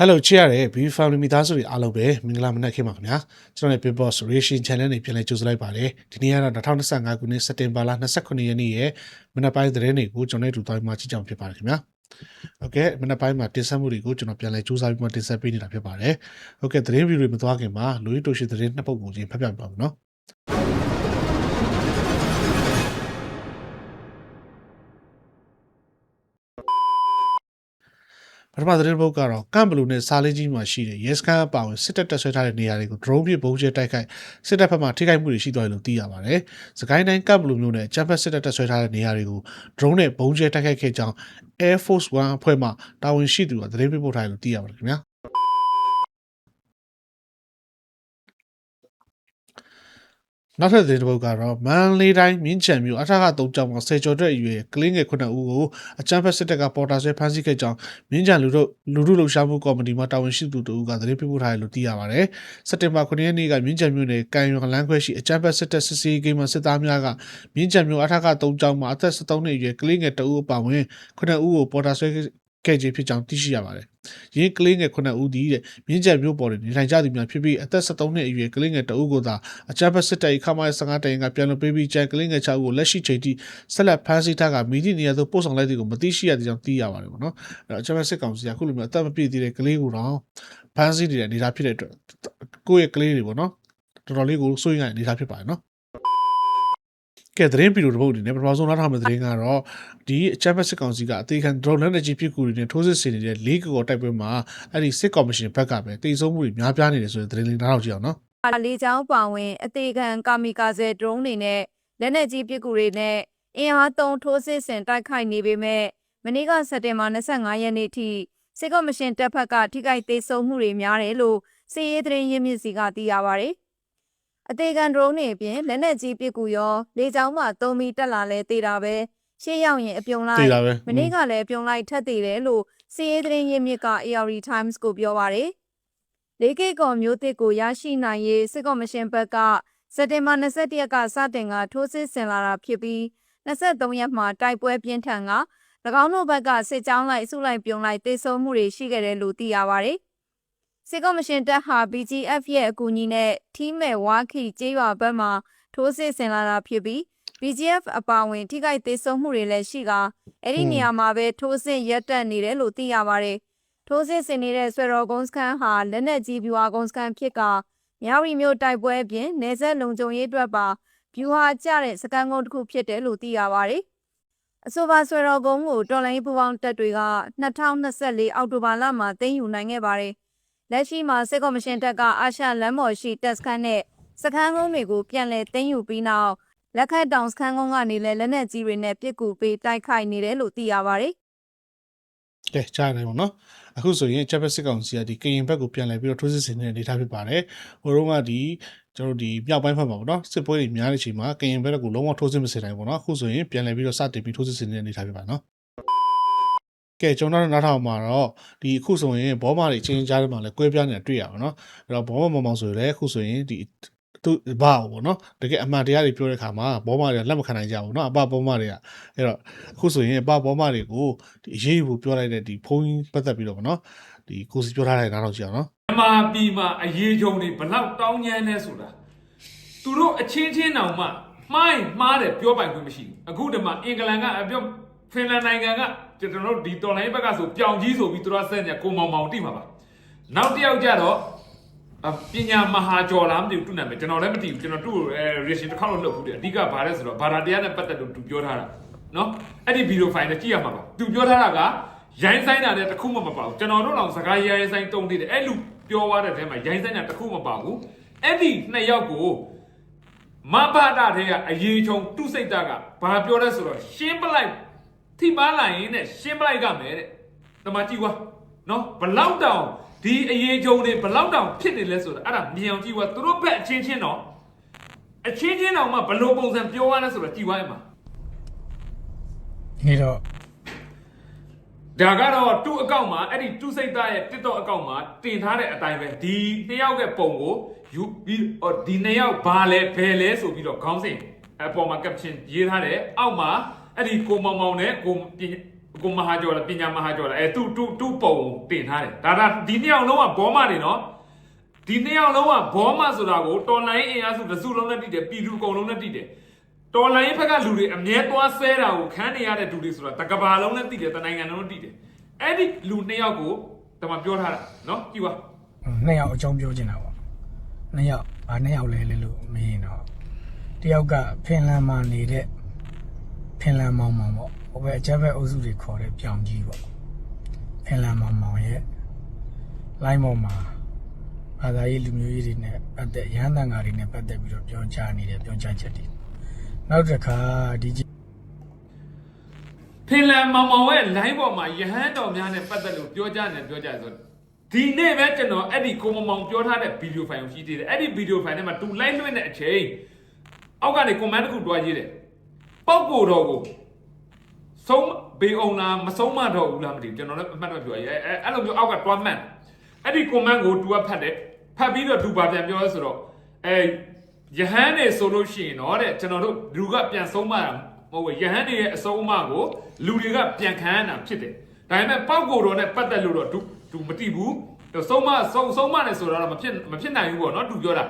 Hello ချစ်ရတဲ့ Beauty Family မိသားစုတွေအားလုံးပဲမင်္ဂလာမနက်ခင်းပါခင်ဗျာကျွန်တော်ရဲ့ Big Boss Reaction Channel နဲ့ပြန်လည်ကြိုဆိုလိုက်ပါတယ်ဒီနေ့ကတော့2025ခုနှစ်စက်တင်ဘာလ29ရက်နေ့ရဲ့မနက်ပိုင်းသတင်းတွေကိုကျွန်တော်တို့တူတိုင်းမှာကြည့်ကြအောင်ဖြစ်ပါတယ်ခင်ဗျာဟုတ်ကဲ့မနက်ပိုင်းမှာတင်ဆက်မှုတွေကိုကျွန်တော်ပြန်လည်ကြိုးစားပြီးမှတင်ဆက်ပေးနေတာဖြစ်ပါတယ်ဟုတ်ကဲ့သတင်းဗီဒီယိုတွေမသွားခင်မှာလူကြီးတိုရှိသတင်းနှစ်ပုဒ်ကိုချင်းဖတ်ပြပါမယ်နော် ပထမသတင်းပုတ်ကတော့ကမ်ဘလူးနဲ့စာလေးကြီးမှာရှိတဲ့ရဲစခန်းအပါအဝင်စစ်တပ်တပ်ဆွဲထားတဲ့နေရာတွေကို drone ဖြင့်ပုံကျဲတိုက်ခိုက်စစ်တပ်ဘက်မှထိခိုက်မှုတွေရှိသွားတယ်လို့သိရပါတယ်။စကိုင်းတိုင်းကမ်ဘလူးမြို့နယ်ချမ်ဖတ်စစ်တပ်တပ်ဆွဲထားတဲ့နေရာတွေကို drone နဲ့ပုံကျဲတိုက်ခိုက်ခဲ့ကြောင်း Air Force 1အဖွဲ့မှတာဝန်ရှိသူကသတင်းပေးပို့ထားတယ်လို့သိရပါတယ်ခင်ဗျာ။ နောက်ထပ်သတင်းတစ်ပုဒ်ကတော့မန်လေးတိုင်းမြင်းချံမြို့အထက်က၃ကျောင်းမှာဆယ်ကျော်တဲ့အရွယ်ကလေးငယ်9ဦးကိုအကြမ်းဖက်စစ်တပ်ကပေါ်တာဆွဲဖမ်းဆီးခဲ့ကြောင်းမြင်းချံလူတို့လူတို့လှူရှားမှုကော်မတီမှတာဝန်ရှိသူတို့ကသတင်းပေးပို့ထားတယ်လို့သိရပါတယ်။စက်တင်ဘာ9ရက်နေ့ကမြင်းချံမြို့နယ်ကန်ရွန်လန်းခွဲရှိအကြမ်းဖက်စစ်တပ်စစ်စေးဂိမ်းမှာစစ်သားများကမြင်းချံမြို့အထက်က၃ကျောင်းမှာအသက်73နှစ်အရွယ်ကလေးငယ်2ဦးအပါအဝင်9ဦးကိုပေါ်တာဆွဲ ခဲ့ခြင်းဖြစ်ကြောင်းသိရှိရပါတယ်။ရင်းကလေးငယ်9ဦးဒီတဲ့မြင်းချံမြို့ပေါ်တွင်နေထိုင်ကြသူများဖြစ်ပြီးအသက်73နှစ်အရွယ်ကလေးငယ်2ဦးကိုသာအကြမ်းဖက်စစ်တပ်၏ခမား15တိုင်ကပြန်လည်ပေးပြီးကြံကလေးငယ်6ဦးကိုလက်ရှိချိန်ထိဆက်လက်ဖမ်းဆီးထားကမိသည့်နေရာသို့ပို့ဆောင်လိုက်သည်ကိုမသိရှိရသေးကြောင်းသိရပါတယ်ပေါ့နော်။အဲ့တော့အကြမ်းဖက်စစ်ကောင်စီကအခုလိုမျိုးအသက်မပြည့်သေးတဲ့ကလေးကိုတော့ဖမ်းဆီးနေတဲ့အနေအထားဖြစ်တဲ့အတွက်ကိုယ့်ရဲ့ကလေးတွေပေါ့နော်တော်တော်လေးကိုစိုးရိမ်ရတဲ့အနေအထားဖြစ်ပါတယ်နော် ကဲသတင်းဗီဒီယိုတစ်ပုဒ်အနေနဲ့ပထမဆုံးနောက်ထပ်မယ့်သတင်းကတော့ဒီအချမ်းဖက်စစ်ကောင်စီကအသေးခံ drone လက်နက်ကြီးပစ်ကူတွေနဲ့ထိုးစစ်ဆင်နေတဲ့လေးကော်တိုက်ပွဲမှာအဲ့ဒီစစ်ကော်မရှင်ဘက်ကပဲတိတ်ဆုံးမှုတွေများပြားနေတယ်ဆိုတဲ့သတင်းလေးနားထောင်ကြည့်အောင်နော်လေကြောင်းပါဝင်အသေးခံကာမီကာဇယ်ဒရုန်းတွေနဲ့လက်နက်ကြီးပစ်ကူတွေနဲ့အင်အားသုံးထိုးစစ်ဆင်တိုက်ခိုက်နေပေမဲ့မနေ့ကစက်တင်ဘာ25ရက်နေ့ထိစစ်ကော်မရှင်တပ်ဖက်ကထိခိုက်သေးဆုံးမှုတွေများတယ်လို့စီရေးသတင်းရင်းမြစ်စီကသိရပါဗျ။ အသေးခံဒရုန်းတွေအပြင်လက်နက်ကြီးပစ်ကူရောလေကြောင်းမှသုံးပြီးတက်လာလဲသေးတာပဲရှေ့ရောက်ရင်အပြုံလိုက်သိတာပဲမနေ့ကလည်းပြုံလိုက်ထက်သေးတယ်လို့စီရေးသတင်းရင်းမြစ်က AR Times ကိုပြောပါရယ်လေးကိတ်ကော်မျိုးတစ်ကိုရရှိနိုင်ရေးစစ်ကော်မရှင်ဘက်ကစက်တင်ဘာ21ရက်ကစတင်ကထိုးစစ်ဆင်လာတာဖြစ်ပြီး23ရက်မှာတိုက်ပွဲပြင်းထန်က၎င်းတို့ဘက်ကစစ်ကြောင်းလိုက်အစုလိုက်ပြုံလိုက်တေဆုံးမှုတွေရှိခဲ့တယ်လို့သိရပါရယ် စစ်ကော်မရှင်တပ်ဟာ BGF ရဲ့အကူအညီနဲ့ထီးမဲ့ဝါခီကျေးရွာဘက်မှထိုးစစ်ဆင်လာတာဖြစ်ပြီး BGF အပါအဝင် ထိခိုက်သေးဆုံးမှုတွေလည်းရှိကအဲ့ဒီနေရာမှာပဲထိုးစစ်ရက်တက်နေတယ်လို့သိရပါတယ်။ထိုးစစ်ဆင်နေတဲ့ဆွေတော်ကုန်းစခန်းဟာလက်နက်ကြီးဗျူဟာကုန်းစခန်းဖြစ်ကမြောက်ရီမျိုးတိုက်ပွဲအပြင်နေဆက်လုံခြုံရေးအတွက်ပါဗျူဟာကျတဲ့စခန်းကုန်းတစ်ခုဖြစ်တယ်လို့သိရပါတယ်။အဆိုပါဆွေတော်ကုန်းကိုတော်လိုင်းပူပေါင်းတပ်တွေက2024အောက်တိုဘာလမှာသိမ်းယူနိုင်ခဲ့ပါတယ်။ လက်ရှိမှာစစ်ကော်မရှင်တပ်ကအာရှလမ်းမော်ရှိတပ်စခန်းနဲ့စခန်းကုန်းတွေကိုပြန်လည်သိမ်းယူပြီးနောက်လက်ခတ်တောင်စခန်းကုန်းကနေလည်းလက်နက်ကြီးတွေနဲ့ပစ်ကူပေးတိုက်ခိုက်နေတယ်လို့သိရပါတယ်ကဲကြားရတယ်ပေါ့နော်အခုဆိုရင်ချက်ဖက်စစ်ကောင်စီကဒီကရင်ဘက်ကိုပြန်လဲပြီးတော့ထိုးစစ်ဆင်နေတဲ့အနေအထားဖြစ်ပါတယ်ဟိုတုန်းကဒီကျွန်တော်တို့ဒီမြောက်ပိုင်းဘက်မှာပေါ့နော်စစ်ပွဲတွေများတဲ့အချိန်မှာကရင်ဘက်ကလုံးဝထိုးစစ်မဆင်နိုင်ဘူးပေါ့နော်အခုဆိုရင်ပြန်လဲပြီးတော့စတင်ပြီးထိုးစစ်ဆင်နေတဲ့အနေအထားဖြစ်ပါနော် ကဲကျွန်တော်တို့နောက်ထောင်မှာတော့ဒီအခုဆိုရင်ဘောမာတွေချင်းကြားထဲမှာလည်းကွဲပြားနေတာတွေ့ရအောင်နော်အဲ့တော့ဘောမာမောင်မောင်ဆိုလည်းအခုဆိုရင်ဒီသူဘာဘောနော်တကယ်အမှန်တရားတွေပြောတဲ့ခါမှာဘောမာတွေကလက်မခံနိုင်ကြဘူးနော်အပဘောမာတွေကအဲ့တော့အခုဆိုရင်အပဘောမာတွေကိုဒီအရေးယူပြောလိုက်တဲ့ဒီဖုန်းပတ်သက်ပြီးတော့ဗောနော်ဒီကိုစီပြောထားတဲ့နားထောင်ကြည့်အောင်နော်မာပြည်မှာအရေးကြုံတွေဘလောက်တောင်းကျမ်းလဲဆိုတာသူတို့အချင်းချင်းတောင်မှမှားရင်မှားတယ်ပြောပိုင်ခွင့်မရှိဘူးအခုဒီမှာအင်္ဂလန်ကအပြော ဖင်လန်နိုင်ငံကကျွန်တော်တို့ဒီတော်လိုင်းဘက်ကဆိုပြောင်ကြီးဆိုပြီးသူတို့ကဆက်နေကိုမောင်မောင်တိမှာပါနောက်တစ်ယောက်ကြတော့အပညာမဟာကျော်လားမသိဘူးသူ့နာမည်ကျွန်တော်လည်းမသိဘူးကျွန်တော်သူ့ကိုအဲ reaction တစ်ခါတော့လုပ်ဘူးတယ်အဓိကဘာလဲဆိုတော့ဘာသာတရားနဲ့ပတ်သက်လို့သူပြောထားတာနော်အဲ့ဒီဗီဒီယိုဖိုင်နဲ့ကြည့်ရမှာပါသူပြောထားတာကရိုင်းဆိုင်တာနဲ့တစ်ခုမှမပါဘူးကျွန်တော်တို့တော့စကားရိုင်းဆိုင်တုံးသေးတယ်အဲ့လူပြောသွားတဲ့ထဲမှာရိုင်းဆိုင်တာတစ်ခုမပါဘူးအဲ့ဒီနှစ်ယောက်ကိုမဘာတာတဲ့ကအရေးချုံသူ့စိတ်သားကဘာပြောလဲဆိုတော့ရှင်းပလိုက် ထိပါလိုက်ရင်နဲ့ရှင်းပလိုက်ကမယ်တဲ့တမကြည့်ကွာနော်ဘလောက်တောင်ဒီအရေးချုံတွေဘလောက်တောင်ဖြစ်နေလဲဆိုတာအဲ့ဒါမြင်အောင်ကြည့်ကွာသူတို့ဘက်အချင်းချင်းတော့အချင်းချင်းတောင်မှဘလို့ပုံစံပြောရလဲဆိုတော့ကြည့်သွားရမှာနေတော့ဒါကတော့သူ့အကောင့်မှာအဲ့ဒီသူ့စိတ်သားရဲ့ TikTok အကောင့်မှာတင်ထားတဲ့အတိုင်းပဲဒီနှစ်ယောက်ရဲ့ပုံကိုယူပြီးဟောဒီနှစ်ယောက်ဘာလဲဘယ်လဲဆိုပြီးတော့ခေါင်းစဉ်အပေါ်မှာ caption ရေးထားတယ်အောက်မှာ အဲ့ဒီကိုမောင်မောင်နဲ့ကိုပြင်ကိုမဟာကျော်လားပညာမဟာကျော်လားအဲသူသူသူပုံတင်ထားတယ်ဒါဒါဒီနှစ်ယောက်လုံးကဘောမတွေနော်ဒီနှစ်ယောက်လုံးကဘောမဆိုတာကိုတော်လိုင်းအင်အားစုတစ်စုလုံးနဲ့တည်တယ်ပြည်သူအကုန်လုံးနဲ့တည်တယ်တော်လိုင်းဘက်ကလူတွေအမြဲသွားဆဲတာကိုခန်းနေရတဲ့လူတွေဆိုတာတကဘာလုံးနဲ့တည်တယ်တနိုင်ငံလုံးနဲ့တည်တယ်အဲ့ဒီလူနှစ်ယောက်ကိုတမပြောထားတာနော်ကြည့်ပါနှစ်ယောက်အကြောင်းပြောချင်တာပေါ့နှစ်ယောက်ဘာနှစ်ယောက်လဲလဲလို့မင်းတော့တယောက်ကဖင်လန်မှာနေတဲ့ ဖင်လန်မောင်မောင်ပေါ့ဟိုဘက်အချက်ဘက်အုပ်စုတွေခေါ်တဲ့ပြောင်ကြီးပေါ့ဖင်လန်မောင်မောင်ရဲ့လိုင်းပေါ်မှာဘာသာရေးလူမျိုးရေးတွေနဲ့ပတ်သက်ရဟန်းတန်ဃာတွေနဲ့ပတ်သက်ပြီးတော့ပြောကြားနေတဲ့ပြောကြားချက်တွေနောက်တစ်ခါဒီကြီးဖင်လန်မောင်မောင်ရဲ့ line ပေါ်မှာယဟန်တော်များနဲ့ပတ်သက်လို့ပြောကြတယ်ပြောကြတယ်ဆိုဒီနေ့ပဲကျွန်တော်အဲ့ဒီကိုမမောင်ပြောထားတဲ့ဗီဒီယိုဖိုင်ကိုရှိသေးတယ်အဲ့ဒီဗီဒီယိုဖိုင်ထဲမှာသူ line လွှင့်တဲ့အချိန်အောက်ကနေ comment တစ်ခုတွားရေးတယ် ပောက်ကိုတော်ကိုဆုံးဘေးအောင်လားမဆုံးမတော့ဘူးလားမသိဘူးကျွန်တော်လည်းအမှတ်တော့ပြောရဲအဲ့အဲ့လိုမျိုးအောက်ကတွားမှန်အဲ့ဒီ comment ကို तू ကဖတ်တယ်ဖတ်ပြီးတော့ तू ပါပြန်ပြောရဲဆိုတော့အဲယဟန်နေဆိုလို့ရှိရင်တော့တဲ့ကျွန်တော်တို့လူကပြန်ဆုံးမတာမဟုတ်ဘူးယဟန်နေရဲ့အဆုံးအမကိုလူတွေကပြန်ခံရတာဖြစ်တယ်ဒါပေမဲ့ပောက်ကိုတော်နဲ့ပတ်သက်လို့တော့ तू तू မသိဘူးဆုံးမဆုံးဆုံးမနဲ့ဆိုတော့မဖြစ်မဖြစ်နိုင်ဘူးပေါ့နော် तू ပြောတာ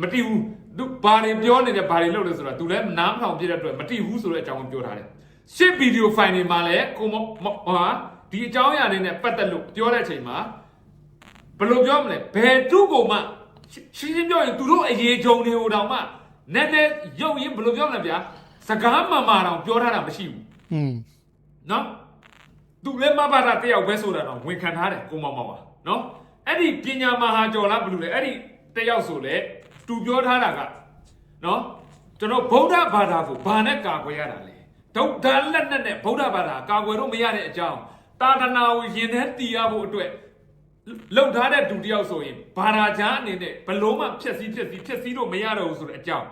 မသိဘူး तू ဘာတွေပြောနေတယ်ဘာတွေလုပ်လဲဆိုတော့ तू လည်းနားမထောင်ပြတဲ့အတွက်မသိဘူးဆိုတဲ့အကြောင်းကိုပြောထားတယ်ရှစ်ဗီဒီယိုဖိုင်တွေမှာလည်းကိုမဟာဒီအကြောင်းအရာတွေနဲ့ပတ်သက်လို့ပြောတဲ့အချိန်မှာ ဘယ်လိုပြောမလဲဘယ်သူ့ကိုမှရှင်းရှင်းပြောရင်သူတို့အရေးကြုံတွေကိုတောင်မှနည်းနည်းရုပ်ရင်းဘယ်လိုပြောမလဲဗျာစကားမှန်မှန်တောင်ပြောထားတာမရှိဘူး อืม နော်သူလည်းမဘာသာတယောက်ပဲဆိုတာတော့ဝန်ခံထားတယ်ကိုမောင်မောင်ပါနော်အဲ့ဒီပညာမဟာကျော်လားဘယ်လိုလဲအဲ့ဒီတယောက်ဆိုလေ သူပြောထားတာကနော်ကျွန်တော်ဗုဒ္ဓဘာသာကိုဘာနဲ့ကာကွယ်ရတာလဲဒုဒ္ဓလက်နဲ့နဲ့ဗုဒ္ဓဘာသာကာကွယ်လို့မရတဲ့အကြောင်းတာဒနာကိုယင်ထဲတည်ရဖို့အတွက်လောက်ထားတဲ့ဒုတယောက်ဆိုရင်ဘာသာကြားအနေနဲ့ဘလို့မှဖြက်စီးဖြက်စီးဖြက်စီးလို့မရတော့ဘူးဆိုတဲ့အကြောင်း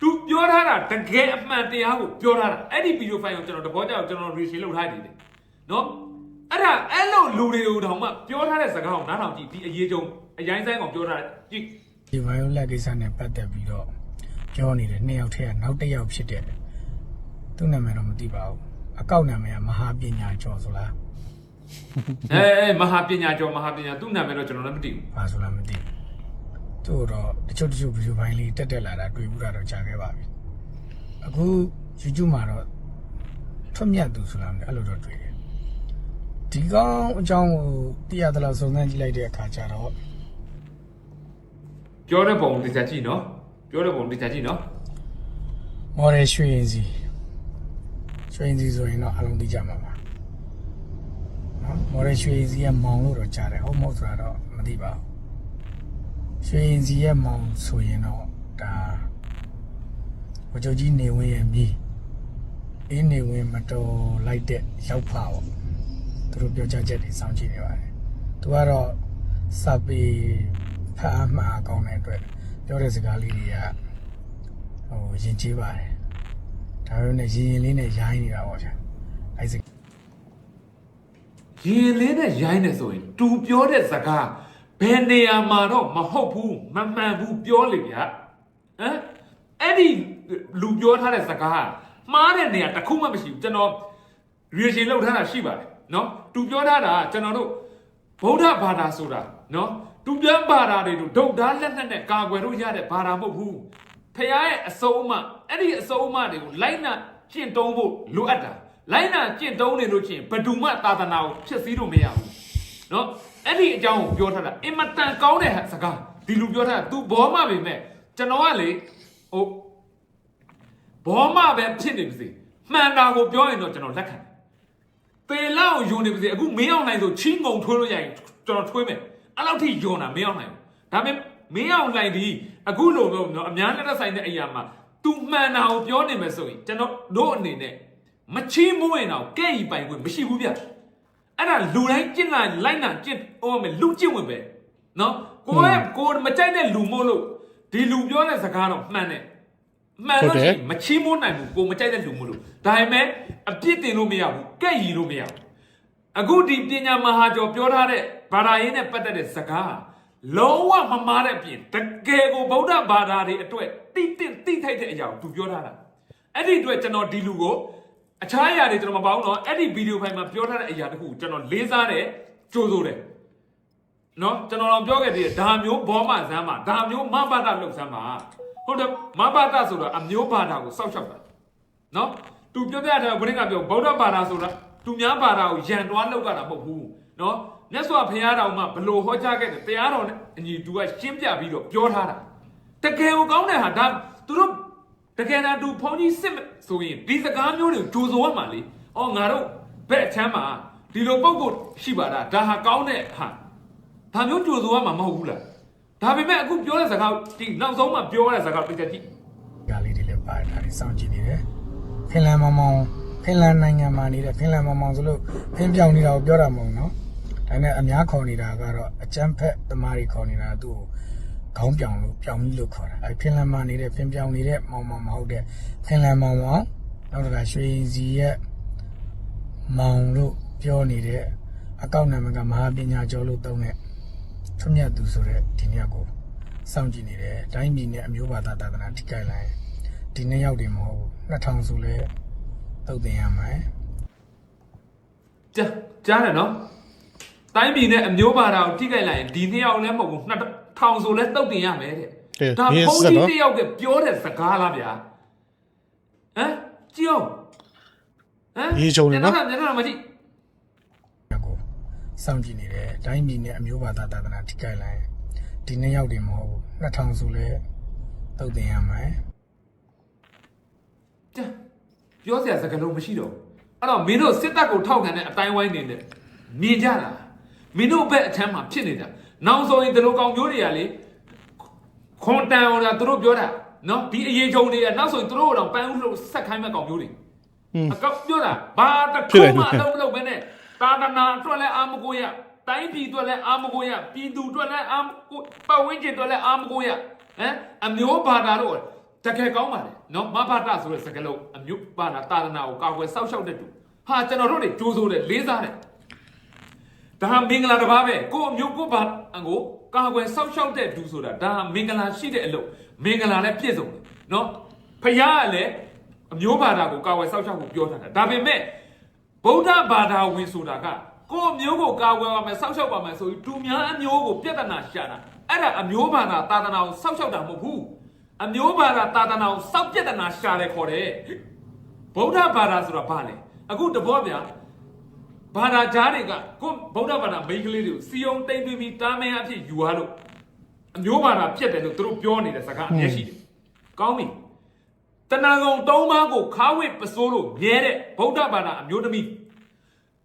သူပြောထားတာတကယ်အမှန်တရားကိုပြောထားတာအဲ့ဒီဗီဒီယိုဖိုင်ကိုကျွန်တော်တဘောကြောက်ကျွန်တော် reaction လုပ်ထားနေတယ်နော်အဲ့ဒါအဲ့လိုလူတွေကိုတောင်မှပြောထားတဲ့စကားကိုနားထောင်ကြည့်ဒီအရေးကြုံအရင်ဆိုင်ကောင်ပြောထားတယ်ကြည့် ဒီ violet ကိစ္စနဲ့ပတ်သက်ပြီးတော့ပြောနေတဲ့နှစ်ယောက်ထဲကနောက်တစ်ယောက်ဖြစ်တဲ့သူ့နာမည်တော့မသိပါဘူးအကောက်နာမည်ကမဟာပညာကျော်ဆိုလားအဲအဲမဟာပညာကျော်မဟာပညာသူ့နာမည်တော့ကျွန်တော်လည်းမသိဘူးဘာဆိုလားမသိဘူးသူ့တော့တချို့တချို့ဗီဒီယိုဖိုင်လေးတက်တက်လာတာတွေ့ဘူးတာတော့ကြားခဲ့ပါပြီအခု YouTube မှာတော့ထွတ်မြတ်သူဆိုလားမသိအဲ့လိုတော့တွေ့တယ်ဒီကောင်အကြောင်းကိုသိရသလားစုံစမ်းကြည့်လိုက်တဲ့အခါကျတော့ ပြောတဲ့ပုံတစ်ချက်ကြည့်နော်ပြောတဲ့ပုံတစ်ချက်ကြည့်နော်မော်ဒယ်ရွှေရင်စီရွှေရင်စီဆိုရင်တော့အလုံးသိကြမှာပါနော်မော်ဒယ်ရွှေရင်စီရဲ့မောင်လို့တော့ကြားတယ်ဟုတ်မဟုတ်ဆိုတာတော့မသိပါဘူးရွှေရင်စီရဲ့မောင်ဆိုရင်တော့ဒါဘုချုပ်ကြီးနေဝင်းရဲ့မြေအင်းနေဝင်းမတော်လိုက်တဲ့ရောက်ဖာပေါ့သူတို့ပြောကြချက်တွေစောင့်ကြည့်နေပါတယ်သူကတော့စပီ ဖာအမှားကောင်းတဲ့အတွက်ပြောတဲ့စကားလေးတွေကဟိုရင်ကျေးပါတယ်ဒါပေမဲ့ရင်ရင်လေးနဲ့ရိုင်းနေတာပေါ့ဗျာအဲ့စရင်လေးနဲ့ရိုင်းနေဆိုရင်သူပြောတဲ့စကားဘယ်နေရာမှာတော့မဟုတ်ဘူးမမှန်ဘူးပြောလေဗျာဟမ်အဲ့ဒီလူပြောထားတဲ့စကားကမှားတဲ့နေရာတစ်ခုမှမရှိဘူးကျွန်တော် reaction လုပ်ထားတာရှိပါတယ်နော်သူပြောထားတာကကျွန်တော်တို့ဗုဒ္ဓဘာသာဆိုတာနော် သူပြန်ဘာသာတွေတို့ဒုတ်သားလက်နက်နဲ့ကာကွယ်လို့ရတဲ့ဘာသာမဟုတ်ဘူးဖခင်ရဲ့အစုံအမအဲ့ဒီအစုံအမတွေကိုလိုက်နာကျင့်သုံးဖို့လိုအပ်တာလိုက်နာကျင့်သုံးနေလို့ချင်းဘယ်သူမှသာသနာကိုဖျက်ဆီးလို့မရဘူးနော်အဲ့ဒီအကြောင်းကိုပြောထားတာအင်မတန်ကောင်းတဲ့စကားဒီလူပြောထားတာ तू ဘောမပဲမဲ့ကျွန်တော်ကလေဟိုဘောမပဲဖြစ်နေပါစေမှန်တာကိုပြောရင်တော့ကျွန်တော်လက်ခံတယ်ပေလောက်ယုံနေပါစေအခုမင်းအောင်နိုင်ဆိုချင်းငုံထွေးလို့ရရင်ကျွန်တော်ထွေးမယ် အဲ့လောက်ထိယုံတာမင်းအောင်နိုင်ဒါပေမဲ့မင်းအောင်နိုင်ဒီအခုလိုမျိုးနော်အများလက်သက်ဆိုင်တဲ့အရာမှာ तू မှန်တာကိုပြောနေမယ်ဆိုရင်ကျွန်တော်တို့အနေနဲ့မချီးမွေးတော့ကဲ့ရီပိုင်ခွင့်မရှိဘူးဗျအဲ့ဒါလူတိုင်းကျင့်လာလိုက်နာကျင့်ဟောမယ်လူကျင့်ဝင်ပဲနော်ကိုယ့်ရဲ့ကိုယ်မကြိုက်တဲ့လူမို့လို့ဒီလူပြောတဲ့စကားတော့မှန်တယ်မှန်လို့ရှိရင်မချီးမွမ်းနိုင်ဘူးကိုမကြိုက်တဲ့လူမလို့ဒါပေမဲ့အပြစ်တင်လို့မရဘူးကဲ့ရီလို့မရဘူး အခုဒီပညာမဟာကျော်ပြောထားတဲ့ဘာသာရေးနဲ့ပတ်သက်တဲ့စကားလုံးဝမမားတဲ့အပြင်တကယ်ကိုဗုဒ္ဓဘာသာတွေအတွက်တိတိတိထိုက်တဲ့အရာကိုသူပြောထားတာအဲ့ဒီအတွက်ကျွန်တော်ဒီလူကိုအခြားအရာတွေကျွန်တော်မပါဘူးနော်အဲ့ဒီဗီဒီယိုဖိုင်မှာပြောထားတဲ့အရာတခုကိုကျွန်တော်လေးစားတယ်ကြိုးစိုးတယ်နော်ကျွန်တော်တော့ပြောခဲ့သေးတယ်ဒါမျိုးဘောမဇမ်းမှာဒါမျိုးမဘာတာလှုပ်ဆမ်းမှာဟုတ်တယ်မဘာတာဆိုတာအမျိုးဘာတာကိုစောက်ရှောက်တာနော်သူပြောပြတဲ့ဘုရင်ကပြောဗုဒ္ဓဘာသာဆိုတာ သူများဘာသာကိုယံတွားလောက်ကြတာမဟုတ်ဘူးနော်မြတ်စွာဘုရားတော်မှာဘလို့ဟောကြားခဲ့တယ်တရားတော်နဲ့အညီသူကရှင်းပြပြီးတော့ပြောထားတာတကယ်ကိုကောင်းတဲ့ဟာဒါသူတို့တကယ်တမ်းသူဖုန်းကြီးစစ်မဆိုရင်ဒီစကားမျိုးတွေကိုကြိုးစိုးရမှာလေ။အော်ငါတို့ဘက်အချမ်းမှာဒီလိုပုံကိုရှိပါလားဒါဟာကောင်းတဲ့ဟာဒါမျိုးကြိုးစိုးရမှာမဟုတ်ဘူးလား။ဒါပေမဲ့အခုပြောတဲ့စကားဒီနောက်ဆုံးမှပြောရတဲ့စကားပြည့်ကြည့်ဒါလေးတွေလည်းပါတယ်ဒါတွေစောင့်ကြည့်နေတယ်ဖင်လန်မောင်မောင်ဖ င်လန်နိုင်ငံမှာနေတဲ့ဖင်လန်မောင်မောင်ဆိုလို့ဖင်ပြောင်နေတာကိုပြောတာမဟုတ်နော်ဒါနဲ့အများခေါ်နေတာကတော့အကျန်းဖက်သမားတွေခေါ်နေတာသူ့ကိုခေါင်းပြောင်လို့ပြောင်ကြီးလို့ခေါ်တာအဲဖင်လန်မှာနေတဲ့ဖင်ပြောင်နေတဲ့မောင်မောင်မဟုတ်တဲ့ဖင်လန်မောင်မောင်နောက်တစ်ခါရွှေစီရဲ့မောင်လို့ပြောနေတဲ့အကောင့်နာမည်ကမဟာပညာကျော်လို့သုံးတဲ့ထွတ်မြတ်သူဆိုတဲ့ဒီနေ့ကိုစောင့်ကြည့်နေတယ်တိုင်းပြည်နဲ့အမျိုးဘာသာသာသနာထိခိုက်လာရင်ဒီနှစ်ယောက်တွေမဟုတ်ဘူး2000ဆိုလဲ တုတ်တင်ရမယ်။ကြားကြားတယ်နော်။တိုင်းပြည်နဲ့အမျိုးဘာသာကိုထိခိုက်လိုက်ရင်ဒီနှစ်ယောက်လည်းမဟုတ်ဘူးနှစ်ထောင်ဆိုလဲတုတ်တင်ရမယ်တဲ့ကဲဒါဒီဖုန်းစက်ကြီးနော်တစ်ယောက်ကပြောတဲ့စကားလားဗျာဟမ်ကြည့်အောင်ဟမ်ရေချုံနေနော်မျက်နှာမျက်နှာမကြည့်ကိုစောင့်ကြည့်နေတယ်တိုင်းပြည်နဲ့အမျိုးဘာသာသာသနာထိခိုက်လာရင်ဒီနှစ်ယောက်တွေမဟုတ်ဘူး2000ဆိုလဲတုတ်တင်ရမယ် ကြ ပြောစရာစကားလုံးမရှိတော့ဘူးအဲ့တော့မင်းတို့စစ်တပ်ကိုထောက်ခံတဲ့အတိုင်းဝိုင်းနေနဲ့မြင်ကြတာမင်းတို့ဘက်အထမ်းမှာဖြစ်နေတာနောက်ဆိုရင်ဒီလိုကောင်မျိုးတွေကလေခွန်တန်အောင်လားသူတို့ပြောတာနော်ဒီအရေးချုံတွေကနောက်ဆိုရင်သူတို့တော့ပန်းဦးလို့ဆက်ခိုင်းမဲ့ကောင်မျိုးတွေอืมအကောက်ပြောတာဘာတဖြစ်ခုတယ်မှအလုပ်မလုပ်ဘဲနဲ့တာသနာအတွက်လည်းအာမကိုရတိုင်းပြည်အတွက်လည်းအာမကိုရပြည်သူအတွက်လည်းအာမကိုပတ်ဝန်းကျင်အတွက်လည်းအာမကိုရဟမ်အမျိုးဘာသာလို့ တကယ်ကောင်းပါလေနော်မဘာသာဆိုတဲ့စကားလုံးအမျိုးဘာသာတာသနာကိုကာကွယ်စောင့်ရှောက်တဲ့သူဟာကျွန်တော်တို့တွေကြိုးစိုးတယ်လေးစားတယ်ဒါဟာမင်္ဂလာတစ်ပါးပဲကိုယ့်အမျိုးကိုယ့်ဘာအကိုကာကွယ်စောင့်ရှောက်တဲ့သူဆိုတာဒါဟာမင်္ဂလာရှိတဲ့အလုပ်မင်္ဂလာလည်းပြည့်စုံတယ်နော်ဖခင်ကလည်းအမျိုးဘာသာကိုကာကွယ်စောင့်ရှောက်ဖို့ပြောထားတာဒါပေမဲ့ဗုဒ္ဓဘာသာဝင်ဆိုတာကကိုယ့်အမျိုးကိုကာကွယ်ပါမယ်စောင့်ရှောက်ပါမယ်ဆိုပြီးသူများအမျိုးကိုပြဿနာရှာတာအဲ့ဒါအမျိုးဘာသာသာသနာကိုစောင့်ရှောက်တာမဟုတ်ဘူး အမျိုးဘာသာသာသနာကိုစောင့်ပြဿနာရှာတယ်ခေါ်တယ်ဗုဒ္ဓဘာသာဆိုတာဘာလဲအခုတဘောဗျာဘာသာကြားတွေကကိုယ့်ဗုဒ္ဓဘာသာမိန်းကလေးတွေကိုစီယုံတိမ်သွင်းပြီးတားမင်းအဖြစ်ယူရလို့အမျိုးဘာသာပြက်တယ်လို့သူတို့ပြောနေတဲ့စကားအမျက်ရှိတယ်ကောင်းပြီတဏ္ဍာကုံသုံးပါးကိုခါဝစ်ပစိုးလို့မြဲတဲ့ဗုဒ္ဓဘာသာအမျိုးသမီး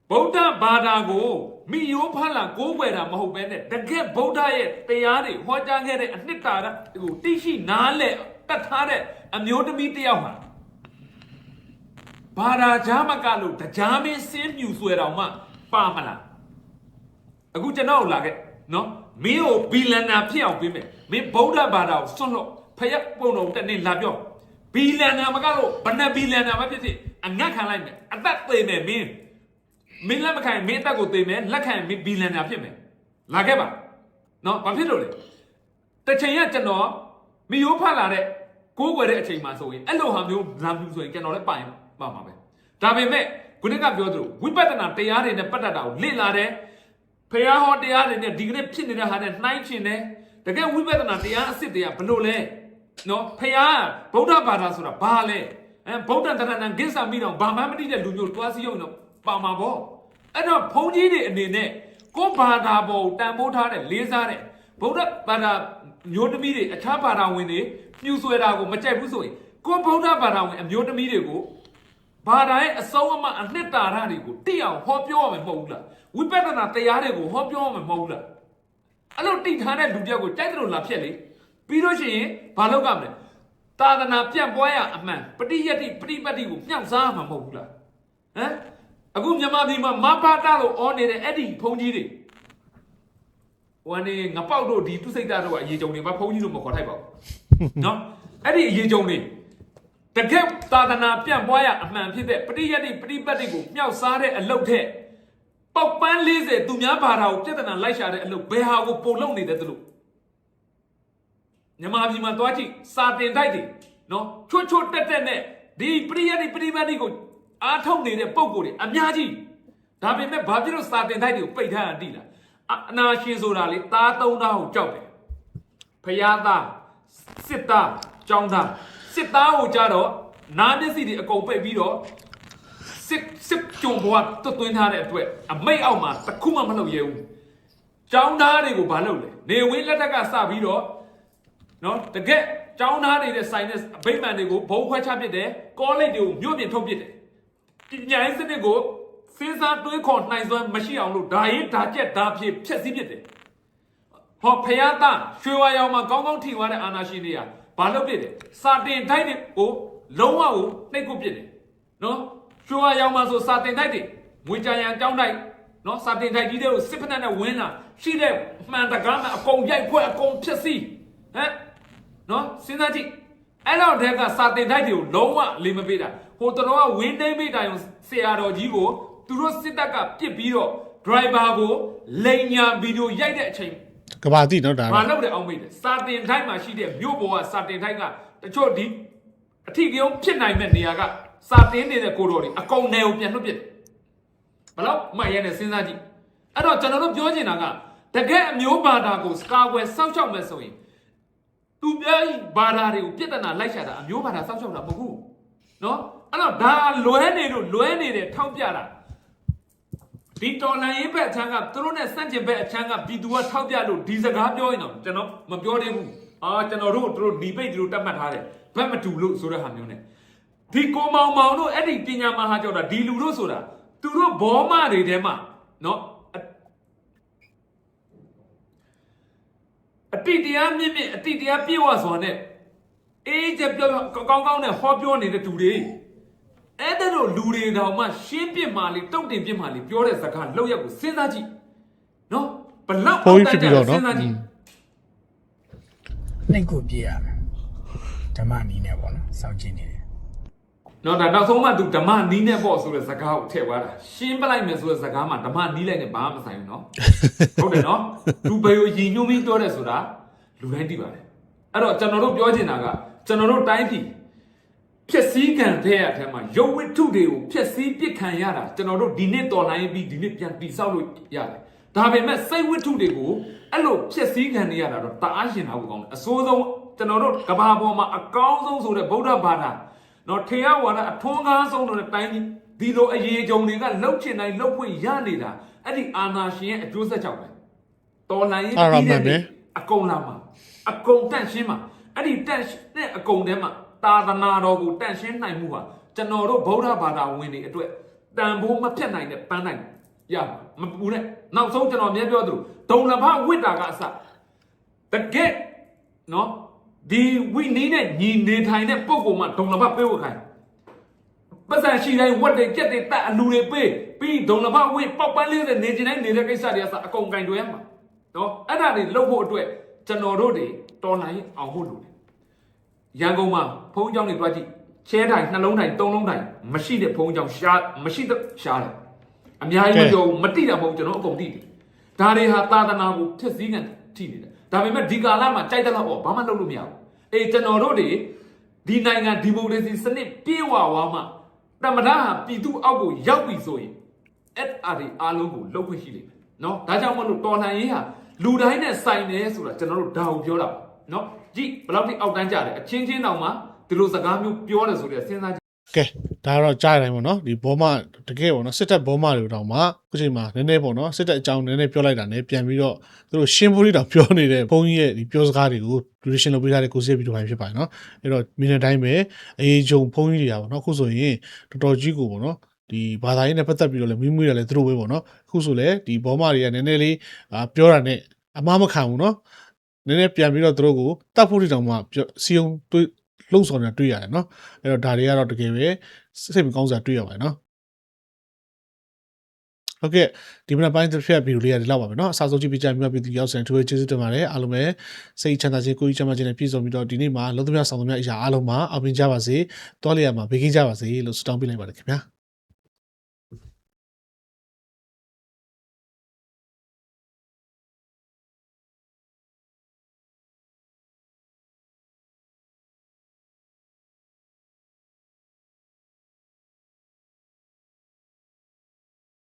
ဗုဒ္ဓဘာသာကို မိယိုးဖလာကိုးကွယ်တာမဟုတ်ဘဲနဲ့တကယ်ဗုဒ္ဓရဲ့တရားတွေဟောကြားခဲ့တဲ့အနှစ်သာရကိုသိရှိနားလည်တတ်ထားတဲ့အမျိုးသမီးတစ်ယောက်ဟာဘာသာကြားမကလို့တရားမင်းစင်းမြူဆွဲတော်မှပါမလားအခုကျွန်တော်လာခဲ့နော်မင်းကိုဘီလန်နာဖြစ်အောင်ပေးမယ်မင်းဗုဒ္ဓဘာသာကိုစွန့်လို့ဖရက်ပုံတော်တက်နေလာပြောဘီလန်နာမကတော့ဘယ်နှဘီလန်နာမဖြစ်ဖြစ်အငတ်ခံလိုက်မယ်အသက်သေမယ်မင်း မင်းလက်မခံရင်မင်းအသက်ကိုသေမယ်လက်ခံရင်မင်းဘီလန်နာဖြစ်မယ်လာခဲ့ပါနော်ဘာဖြစ်လို့လဲတစ်ချိန်ကကျွန်တော်မီယိုးဖတ်လာတဲ့ကိုးကွယ်တဲ့အချိန်မှာဆိုရင်အဲ့လိုဟာမျိုးလာမှုဆိုရင်ကျွန်တော်လည်းပိုင်ပါမှာပဲဒါပေမဲ့ခုနကပြောသလိုဝိပဿနာတရားတွေနဲ့ပတ်သက်တာကိုလေ့လာတယ်ဖះဟောတရားတွေနဲ့ဒီကနေ့ဖြစ်နေတဲ့ဟာနဲ့နှိုင်းချင်တယ်တကယ်ဝိပဿနာတရားအစ်စ်တွေကဘယ်လိုလဲနော်ဖះဗုဒ္ဓဘာသာဆိုတာဘာလဲအဲဗုဒ္ဓတရဏံကိစ္စမိတော့ဘာမှမသိတဲ့လူမျိုးတွားစီရုံတော့ပါမှာပေါ့ အဲ့တော့ဘုန်းကြီးတွေအနေနဲ့ကိုယ်ဘာသာပေါ်တန်ဖိုးထားတဲ့လေးစားတဲ့ဗုဒ္ဓဘာသာမျိုးသမီးတွေအခြားဘာသာဝင်တွေပြူဆွဲတာကိုမကြိုက်ဘူးဆိုရင်ကိုယ်ဗုဒ္ဓဘာသာဝင်အမျိုးသမီးတွေကိုဘာသာရဲ့အစုံအမအနှစ်သာရတွေကိုတိအောင်ဟောပြောရမယ်မဟုတ်ဘူးလားဝိပဿနာတရားတွေကိုဟောပြောရမယ်မဟုတ်ဘူးလားအဲ့လိုတိတ်ထားတဲ့လူတစ်ယောက်ကိုကြိုက်တယ်လို့လာဖြစ်လေပြီးလို့ရှိရင်ဘာလုပ်ရမလဲသာသနာပြန့်ပွားရအမှန်ပฏิယတ္တိပฏิပတ်တိကိုမြှောက်စားမှာမဟုတ်ဘူးလားဟမ် အခုမြန်မာပြည်မှာမဘာတာလို့အော်နေတဲ့အဲ့ဒီဘုန်းကြီးတွေဟိုကနေငပေါက်တို့ဒီသူစိတ်သားတို့ကအရေးကြုံတွေမှာဘုန်းကြီးတို့မခေါ်ထိုက်ပါဘူးနော်အဲ့ဒီအရေးကြုံတွေတကယ်သာသနာပြန့်ပွားရအမှန်ဖြစ်တဲ့ပฏิယတ္တိပฏิပတ်တိကိုမြှောက်စားတဲ့အလုပ်ထက်ပေါက်ပန်း40သူများဘာသာကိုပြဿနာလိုက်ရှာတဲ့အလုပ်ဘယ်ဟာကိုပုံလုံနေတယ်တလို့မြန်မာပြည်မှာသွားကြည့်စာတင်တိုက်တွေနော်ချွတ်ချွတ်တက်တက်နဲ့ဒီပရိယတ်ဒီပရိပတ်ဒီကို အားထုတ်နေတဲ့ပုံကိုယ်တွေအများကြီးဒါပေမဲ့ဘာဖြစ်လို့စာတင်တိုက်တွေကိုပိတ်ထားတာတိလားအနာရှင်ဆိုတာလေသားသုံးသားကိုကြောက်တယ်ဖယားသားစစ်သားကြောင်းသားစစ်သားကိုကြတော့နားမျက်စိတွေအကုန်ပိတ်ပြီးတော့စစ်စစ်ကြုံဘွားတွတ်သွင်းထားတဲ့အတွက်အမိတ်အောက်မှာတခုမှမလုပ်ရဘူးကြောင်းသားတွေကိုဘာလုပ်လဲနေဝင်းလက်ထက်ကစပြီးတော့နော်တကက်ကျောင်းသားတွေနဲ့ဆိုင်တဲ့အဗိမာန်တွေကိုဘုံခွဲချပစ်တယ်ကောလိပ်တွေကိုမြို့ပြင်ထုတ်ပစ်တယ် ပညာရေးစနစ်ကိုစဉ်းစားတွေးခေါ်နိုင်စွမ်းမရှိအောင်လို့ဒါရေးဒါကြက်ဒါဖြစ်ဖျက်ဆီးပစ်တယ်။ဟောဖယားသားရွှေဝါရောင်မှာကောင်းကောင်းထိသွားတဲ့အာနာရှင်တွေကဘာလုပ်ပစ်တယ်။စာတင်တိုက်တွေကိုလုံးဝကိုနှိပ်ကုတ်ပစ်တယ်။နော်ရွှေဝါရောင်မှာဆိုစာတင်တိုက်တွေငွေကြံရန်အကြောင်းတိုက်နော်စာတင်တိုက်ကြီးတွေကိုစစ်ဖက်နဲ့ဝင်းလာရှိတဲ့မှန်တကားမှာအကုန်ရိုက်ခွဲအကုန်ဖြစ်စီဟမ်နော်စဉ်းစားကြည့်အဲ့တော့တည်းကစာတင်တိုက်တွေကိုလုံးဝလေမပေးတာ ဟိုတော်ကဝင်းသိမ့်မိတိုင်ဆရာတော်ကြီးကိုသူတို့စစ်တပ်ကပြစ်ပြီးတော့ driver ကိုလိန်ညာဗီဒီယိုရိုက်တဲ့အချိန်ကဘာတိနော်ဒါဘာတော့လုပ်တယ်အောင်မေးတယ်စာတင်ထိုက်မှာရှိတဲ့မြို့ပေါ်ကစာတင်ထိုက်ကတချို့ဒီအထီးကရုံးဖြစ်နိုင်မဲ့နေရာကစာတင်နေတဲ့ကိုတော်တွေအကုန်နယ်ကိုပြန်လွှတ်ပစ်တယ်ဘယ်တော့မှရဲနဲ့စဉ်းစားကြည့်အဲ့တော့ကျွန်တော်တို့ပြောချင်တာကတကယ်အမျိုးဘာသာကိုစကားကွယ်စောင့်ရှောက်မယ်ဆိုရင်သူပြောဤဘာသာတွေကိုပြဿနာလိုက်ရှာတာအမျိုးဘာသာစောင့်ရှောက်တာမဟုတ်ဘူးနော် အဲ့တော့ဒါလွဲနေလို့လွဲနေတယ်ထောက်ပြတာဒီတော်လန်ရေးဘက်အချမ်းကသူတို့နဲ့စန့်ကျင်ဘက်အချမ်းကပြည်သူကထောက်ပြလို့ဒီစကားပြောရင်တော့ကျွန်တော်မပြောသေးဘူးအာကျွန်တော်တို့တို့ဒီပိတ်တို့တတ်မှတ်ထားတယ်ဘက်မတူလို့ဆိုတဲ့ဟာမျိုး ਨੇ ဒီကိုမောင်မောင်တို့အဲ့ဒီပညာမဟာကြောက်တာဒီလူတို့ဆိုတာသူတို့ဘောမတွေထဲမှာနော်အအတိတရားမြင့်မြင့်အတိတရားပြည့်ဝစွာနဲ့အေးကြပြောကောင်းကောင်းနဲ့ဟောပြောနေတဲ့သူတွေ အဲ့တဲ့လိုလူတွေတောင်မှရှင်းပြစ်မှလေးတုတ်တင်ပြစ်မှလေးပြောတဲ့စကားလောက်ရက်ကိုစဉ်းစားကြည့်နော်ဘလောက်ဘုန်းကြီးဖြစ်ပြီးတော့နော်စဉ်းစားကြည့်နှိတ်ကိုပြည့်ရမယ်ဓမ္မနီးနဲ့ပေါ့နော်စောင့်ကြည့်နေတယ်နော်ဒါနောက်ဆုံးမှသူဓမ္မနီးနဲ့ပေါ့ဆိုတဲ့စကားကိုထည့်သွားတာရှင်းပလိုက်မယ်ဆိုတဲ့စကားမှာဓမ္မနီးလိုက်နဲ့ဘာမှမဆိုင်ဘူးနော်ဟုတ်တယ်နော်လူဘယ်ကိုယဉ်ညွှန်းပြီးပြောတယ်ဆိုတာလူတိုင်းသိပါတယ်အဲ့တော့ကျွန်တော်တို့ပြောချင်တာကကျွန်တော်တို့တိုင်းပြည် ဖြစ်စည်းကံတဲ့ရတဲ့မှာရုပ်ဝတ္ထုတွေကိုဖြစ်စည်းပစ်ခံရတာကျွန်တော်တို့ဒီနေ့တော်လိုင်းပြီးဒီနေ့ပြန်တိဆောက်လို့ရတယ်ဒါပေမဲ့စိတ်ဝတ္ထုတွေကိုအဲ့လိုဖြစ်စည်းခံနေရတာတော့တအားရှင်တာကိုကောင်းတယ်အစိုးဆုံးကျွန်တော်တို့ကဘာပေါ်မှာအကောင်းဆုံးဆိုတဲ့ဗုဒ္ဓဘာသာနော်ထေရဝါဒအထွန်းကားဆုံးတဲ့တိုင်းပြည်ဒီလိုအရေးကြုံတွေကလှုပ်ချင်တိုင်းလှုပ်ခွင့်ရနေတာအဲ့ဒီအာနာရှင်ရဲ့အကျိုးဆက်ကြောင့်ပဲတော်လိုင်းရေးပြီးတဲ့နေ့အကုန်လာမှာအကုန်တန့်ရှင်းမှာအဲ့ဒီတန့်ရှင်းတဲ့အကုန်ထဲမှာ သာသနာတော်ကိုတန့်ရှင်းနိုင်မှုဟာကျွန်တော်တို့ဗုဒ္ဓဘာသာဝင်တွေအတွက်တန်ဖိုးမဖြတ်နိုင်တဲ့ပန်းနိုင်ရမှာမပူနဲ့နောက်ဆုံးကျွန်တော်အမြဲပြောသလိုဒုံလဘဝိတ္တာကအစတကယ်နော်ဒီဝိနည်းနဲ့ညီနေထိုင်တဲ့ပုံကောင်မှဒုံလဘပေးဝတ်ခိုင်းပတ်စံရှိတိုင်းဝတ်တွေကြက်တွေတတ်အလူတွေပေးပြီးဒုံလဘဝိပေါက်ပန်းလေးတဲ့နေကျင်တိုင်းနေတဲ့ကိစ္စတွေအစအကုန်ကင်တွေရမှာနော်အဲ့ဒါတွေလုပ်ဖို့အတွက်ကျွန်တော်တို့တွေတော်လှန်ရေးအောင်ဖို့လိုတယ် ရန်ကုန်မှာဖုံးကြောင်တွေတွားကြည့်ချဲတိုင်နှလုံးတိုင်သုံးလုံးတိုင်မရှိတဲ့ဖုံးကြောင်ရှားမရှိတဲ့ရှားတယ်အများကြီးမပြောဘူးမတိတာမဟုတ်ကျွန်တော်အကုန်တိတယ်ဒါတွေဟာသာသနာကိုဖြစ်စည်းကန်ထိနေတယ်ဒါပေမဲ့ဒီကာလမှာကြိုက်တဲ့လောက်ပေါ့ဘာမှလုပ်လို့မရဘူးအေးကျွန်တော်တို့တွေဒီနိုင်ငံဒီမိုကရေစီစနစ်ပြေဝဝါမှတမဒါဟာပြည်သူအောက်ကိုရောက်ပြီဆိုရင်အဲ့အားဒီအားလုံးကိုလုပ်ခွင့်ရှိလိမ့်မယ်နော်ဒါကြောင့်မလို့တော်လှန်ရေးဟာလူတိုင်းနဲ့ဆိုင်တယ်ဆိုတာကျွန်တော်တို့ဒါကိုပြောတာပါနော် ကြည့်ဘယ်လောက်ထိအောက်တန်းကြတယ်အချင်းချင်းတောင်မှဒီလိုစကားမျိုးပြောတယ်ဆိုတဲ့စဉ်းစားကြည့်ကဲဒါကတော့ကြားရတိုင်းပေါ့နော်ဒီဘောမတကယ်ပေါ့နော်စစ်တပ်ဘောမတွေတောင်မှအခုချိန်မှာနည်းနည်းပေါ့နော်စစ်တပ်အကြောင်းနည်းနည်းပြောလိုက်တာနဲ့ပြန်ပြီးတော့သူတို့ရှင်းဖို့လေးတောင်ပြောနေတဲ့ဘုန်းကြီးရဲ့ဒီပြောစကားတွေကို duration လုပ်ပေးထားတဲ့ကိုစစ်ဗီဒီယိုဖိုင်ဖြစ်ပါတယ်နော်အဲ့တော့မိနစ်တိုင်းပဲအေးဂျုံဘုန်းကြီးတွေကပေါ့နော်အခုဆိုရင်တော်တော်ကြီးကိုပေါ့နော်ဒီဘာသာရေးနဲ့ပတ်သက်ပြီးတော့လည်းမိမိရတယ်သူတို့ပဲပေါ့နော်အခုဆိုလည်းဒီဘောမတွေကနည်းနည်းလေးအာပြောတာနဲ့အမားမခံဘူးနော် နည်းနည်းပြန်ပြီးတော့သူတို့ကိုတတ်ဖို့တိတောင်မှပြောစီယုံတွေးလှုပ်ဆောင်နေတာတွေ့ရတယ်နော်အဲ့တော့ဒါတွေကတော့တကယ်ပဲစိတ်မကောင်းစရာတွေ့ရပါတယ်နော်ဟုတ်ကဲ့ဒီမနက်ပိုင်းတစ်ဖက်ဗီဒီယိုလေးကဒီလောက်ပါပဲเนาะအစားဆုံးကြည့်ပြကြမြတ်ပြည်သူရောက်စံထွေးကျေးဇူးတင်ပါတယ်အားလုံးပဲစိတ်ချမ်းသာခြင်းကိုယ်ကြီးချမ်းသာခြင်းနဲ့ပြည့်စုံပြီးတော့ဒီနေ့မှာလုံးသမျှဆောင်သမျှအရာအားလုံးမှာအောင်မြင်ကြပါစေတောလျာမှာဘေးကင်းကြပါစေလို့ဆုတောင်းပေးလိုက်ပါတယ်ခင်ဗျာ